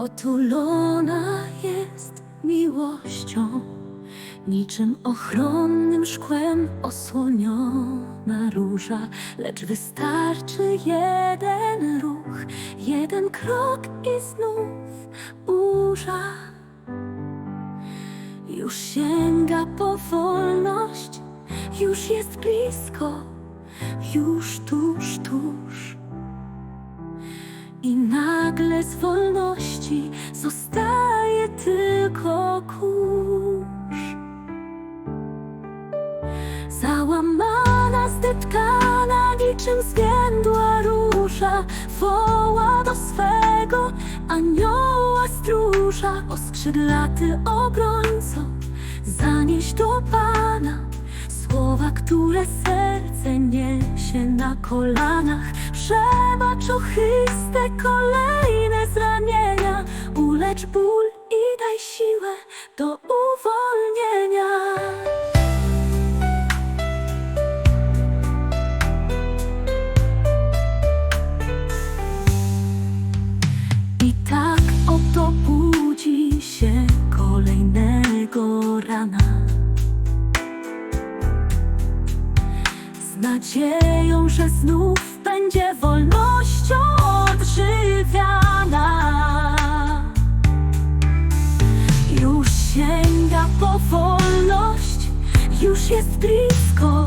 Otulona jest miłością, niczym ochronnym szkłem osłoniona róża, lecz wystarczy jeden ruch, jeden krok i znów burza. Już sięga po wolność, już jest blisko, już tuż, tuż. Nagle z wolności zostaje tylko kurz. Załamana, zdytkana, niczym zwiędła róża, woła do swego anioła stróża, oskrzydlaty obrońco, zanieś do Pana słowa, które serce niesie na kolanach. Przebacz ochyste kolejne do uwolnienia. I tak oto budzi się kolejnego rana Z nadzieją, że znów będzie wolnością odżywiana sięga po wolność, już jest blisko.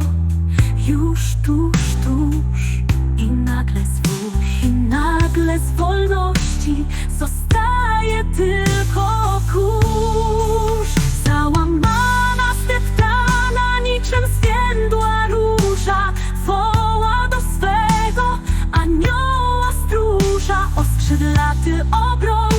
Już tuż, tuż. I nagle zwój I nagle z wolności zostaje tylko kurz. Załamana, zdeptana, niczym zwiędła róża. Woła do swego anioła stróża. Oskrzydlaty obrońca